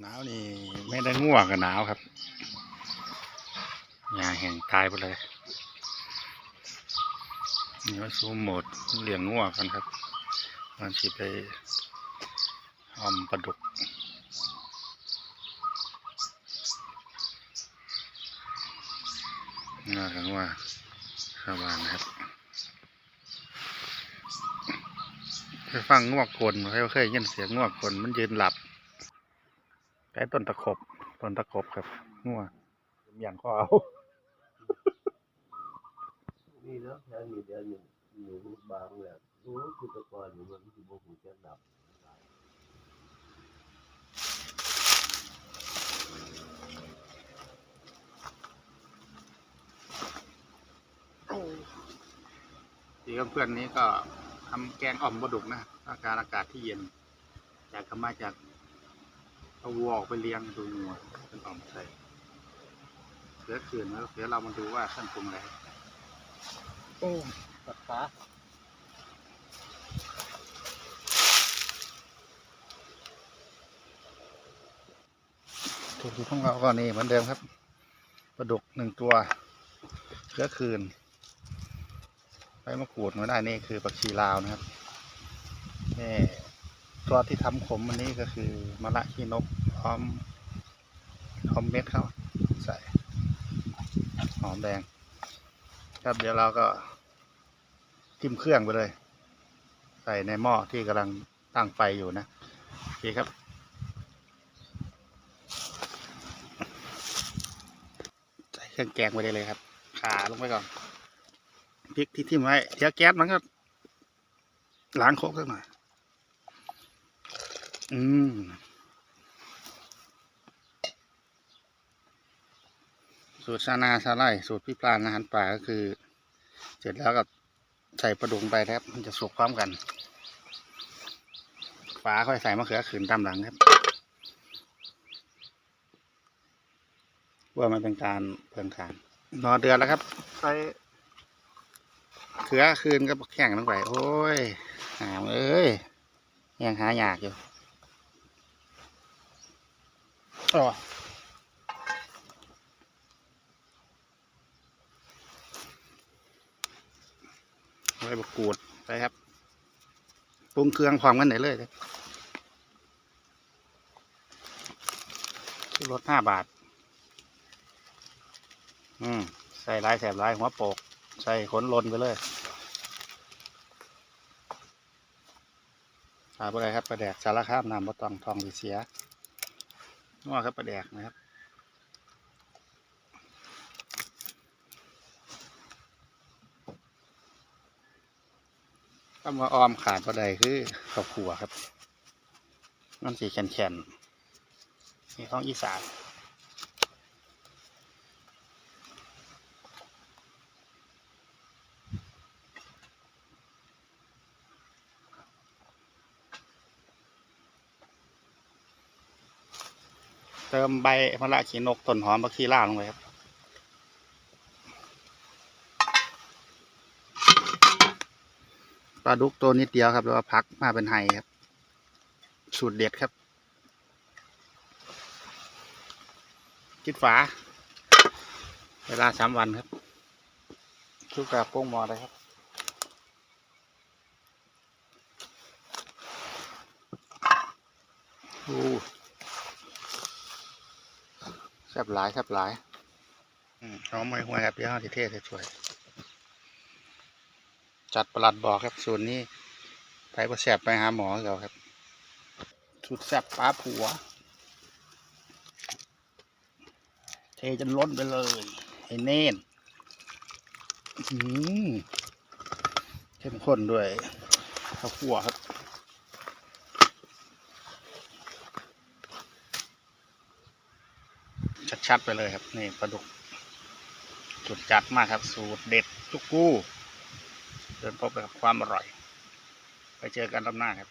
หนาวนี่ไม่ได้ง่วงกับหนาวครับหญ้าแห้งตายไปเลยนี่ว่าซูมหมดเลี้ยงง่วงกันครับมันสิไปอมปลาดุกง่วงกันว่าชาวบ้านนะครับเคยฟังง่วงคนเคยเคยยินเสียงง่วงคนมันยืนหลับ ใช้ต้นตะขบ ต้นตะขบครับงัวอย่างข้อเอา นี่เนาะแค่มีเดียวหนึ่งหนูบางแบบโอ้คือตะกอนอยู่มันคือบ่หูจักดับทีกับเพื่อนนี้ก็ทำแกงอ่อมปลาดุกนะอาการอากาศที่เย็นอยากกมาจาก เอาวัวออกไปเลี้ยงดูงัวเป็นอ่อมใส่เสือคืนแล้วเดี๋ยวเรามาดูว่าท่านปรุงอะไรโอ้ตัดขาถูกของเราก็นี่เหมือนเดิมครับปลาดุกหนึ่งตัวเสือคืนใบมะกรูดมาได้นี่คือผักชีลาวนะครับนี่ ตัวที่ทำขมวันนี้ก็คือมะระขี้นกพร้อมหอมเม็ดเขาใส่หอมแดง ครับเดี๋ยวเราก็จิ้มเครื่องไปเลย ใส่ในหม้อที่กำลังตั้งไฟอยู่นะโอเคครับ ใส่เครื่องแกงไปได้เลยครับ ขาลงไปก่อนพริกที่ทิมไว้เดี๋ยวแก๊สมันก็ล้างโคกสักหน่อย อืมสูตรชานาชาไล่สูตรพี่ปลานอาหารป่าก็คือ เสร็จแล้วก็ใส่ปลาดุงไปครับ มันจะสุกพร้อมกันฝาค่อยใส่มะเขือขืนตามหลังครับเพื่อมันเป็นการเพิ่มขานรอเดือนแล้วครับใส่เขือคืนก็แข่งลงไปโอ้ยหามเอ้ยยังหายากอยู่ อ๋อไว้บกรูดไปครับ ปรุงเครื่องพร้อมกันไหนเลยเลยรถห้าบาท อืม ใส่ลายแสบลายหัวโปก ใส่ขนลนไปเลยหาไปเลยครับ ประแดกสารคามนำบะตองทองดีเสีย นัวครับประแดกนะครับก็มาออมขาดปลาใดคือข้าวขัวครับ มันสีแข็งๆนี่ของอีสาน เติมใบมะระขีนกต้นหอมบักชีล่าลงไปครับ ปลาดุกตัวนิดเดียวครับแล้วก็พักมาเป็นไฮครับ สูตรเด็ดครับคิดฝา เวลาสามวันครับชุกกาโป้งหมอได้ครับโอ้แซ่ บหลายแซบหลายอืมเอไม่ห่วยครับเดี๋ยวเอที่เทศสวยๆจัดประหลัดบอกครับส่วนนี้ไปประแสบไปหาหมอเขาครับสุดแซบป้าผัว เทจนล้นไปเลยให้เน่นอืมเข้มข้นด้วยข้าวคั่วครับ ชัดไปเลยครับ นี่ปลาดุกจุดจัดมากครับ สูตรเด็ดทุกกู้เดินพบกับความอร่อย ไปเจอกันรอบหน้าครับ